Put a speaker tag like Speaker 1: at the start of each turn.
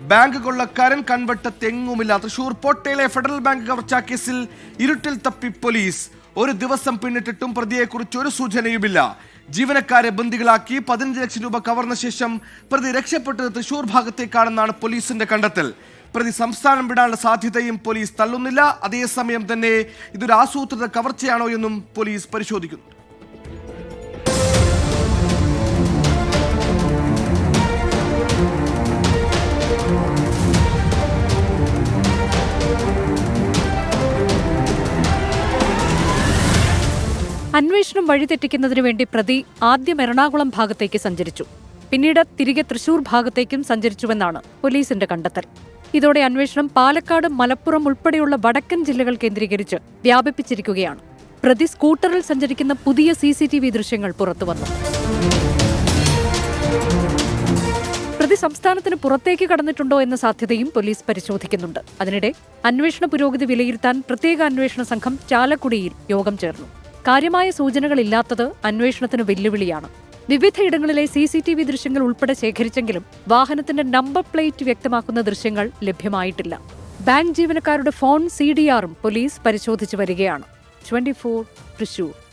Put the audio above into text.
Speaker 1: Bank കൊള്ളക്കാരൻ കൺവെട്ട തെങ്ങുമില്ല തൃശൂർ പോട്ടയിലെ ഫെഡറൽ ബാങ്ക് കവർച്ചാ കേസിൽ ഇരുട്ടിൽ തപ്പി പോലീസ്. ഒരു ദിവസം പിന്നിട്ടിട്ടും പ്രതിയെക്കുറിച്ച് ഒരു സൂചനയുമില്ല. ജീവനക്കാരെ ബന്ദികളാക്കി പതിനഞ്ച് ലക്ഷം രൂപ കവർന്ന ശേഷം പ്രതി രക്ഷപ്പെട്ടത് തൃശൂർ ഭാഗത്തേക്കാണെന്നാണ് പോലീസിന്റെ കണ്ടെത്തൽ. പ്രതി സംസ്ഥാനം വിടാനുള്ള സാധ്യതയും പോലീസ് തള്ളുന്നില്ല. അതേസമയം തന്നെ ഇതൊരു ആസൂത്രിത കവർച്ചയാണോ എന്നും പോലീസ് പരിശോധിക്കുന്നു.
Speaker 2: അന്വേഷണം വഴിതെറ്റിക്കുന്നതിനു വേണ്ടി പ്രതി ആദ്യം എറണാകുളം ഭാഗത്തേക്ക് സഞ്ചരിച്ചു. പിന്നീട് തിരികെ തൃശൂർ ഭാഗത്തേക്കും സഞ്ചരിച്ചുവെന്നാണ് പോലീസിന്റെ കണ്ടെത്തൽ. ഇതോടെ അന്വേഷണം പാലക്കാട് മലപ്പുറം ഉൾപ്പെടെയുള്ള വടക്കൻ ജില്ലകൾ കേന്ദ്രീകരിച്ച് വ്യാപിപ്പിച്ചിരിക്കുകയാണ്. പ്രതി സ്കൂട്ടറിൽ സഞ്ചരിക്കുന്ന പുതിയ സി സി ടി വി ദൃശ്യങ്ങൾ പുറത്തുവന്നു. പ്രതി സംസ്ഥാനത്തിന് പുറത്തേക്ക് കടന്നിട്ടുണ്ടോ എന്ന സാധ്യതയും പോലീസ് പരിശോധിക്കുന്നുണ്ട്. അതിനിടെ അന്വേഷണ പുരോഗതി വിലയിരുത്താൻ പ്രത്യേക അന്വേഷണ സംഘം ചാലക്കുടിയിൽ യോഗം ചേർന്നു. കാര്യമായ സൂചനകളില്ലാത്തത് അന്വേഷണത്തിന് വെല്ലുവിളിയാണ്. വിവിധയിടങ്ങളിലെ സി സി ടി വി ദൃശ്യങ്ങൾ ഉൾപ്പെടെ ശേഖരിച്ചെങ്കിലും വാഹനത്തിന്റെ നമ്പർ പ്ലേറ്റ് വ്യക്തമാക്കുന്ന ദൃശ്യങ്ങൾ ലഭ്യമായിട്ടില്ല. ബാങ്ക് ജീവനക്കാരുടെ ഫോൺ സി ഡി ആറും പോലീസ് പരിശോധിച്ചു വരികയാണ്. Twenty four Thrissur.